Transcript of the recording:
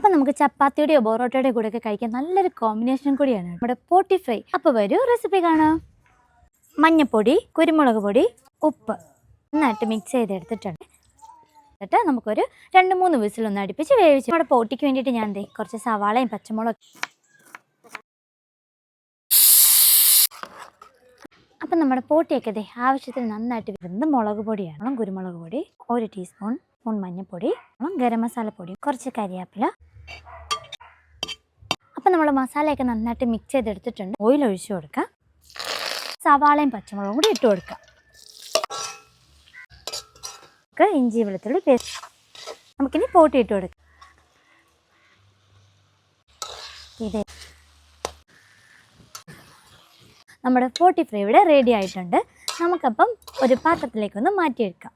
അപ്പം നമുക്ക് ചപ്പാത്തിയുടെയോ ബൊറോട്ടയുടെയോ കൂടെ ഒക്കെ കഴിക്കാൻ നല്ലൊരു കോമ്പിനേഷൻ കൂടിയാണ് നമ്മുടെ പോട്ടി ഫ്രൈ അപ്പോൾ വരൂ റെസിപ്പി കാണാം. മഞ്ഞപ്പൊടി കുരുമുളക് പൊടി ഉപ്പ്. നന്നായിട്ട് മിക്സ് ചെയ്തെടുത്തിട്ടുണ്ട്. എന്നിട്ട് നമുക്കൊരു രണ്ട് മൂന്ന് വിസിലൊന്ന് അടുപ്പിച്ച് വേവിച്ച് നമ്മുടെ പോട്ടിക്ക് വേണ്ടിയിട്ട് ഞാൻ ദേ കുറച്ച് സവാളയും പച്ചമുളകും അപ്പം നമ്മുടെ പോട്ടിയൊക്കെ ദേ ആവശ്യത്തിന് നന്നായിട്ട് വരുന്നത് മുളക് പൊടിയാണ്. കുരുമുളക് പൊടി ഒരു ടീസ്പൂൺ സ്പൂൺ മഞ്ഞൾപ്പൊടി ഗരം മസാലപ്പൊടി കുറച്ച് കരിയാപ്പില അപ്പോൾ നമ്മൾ മസാലയൊക്കെ നന്നായിട്ട് മിക്സ് ചെയ്തെടുത്തിട്ടുണ്ട്. ഓയിൽ ഒഴിച്ചു കൊടുക്കുക സവാളയും പച്ചമുളകും കൂടി ഇട്ട് കൊടുക്കുക നമുക്ക് ഇഞ്ചി വെളുത്തുള്ളി പേസ്റ്റ് നമുക്കിനി പോട്ടി ഇട്ട് കൊടുക്കാം. ഇതേ. നമ്മുടെ ഫോർട്ടി ഫ്രൈ ഇവിടെ റെഡി ആയിട്ടുണ്ട്. നമുക്കപ്പം ഒരു പാത്രത്തിലേക്കൊന്ന് മാറ്റിയെടുക്കാം.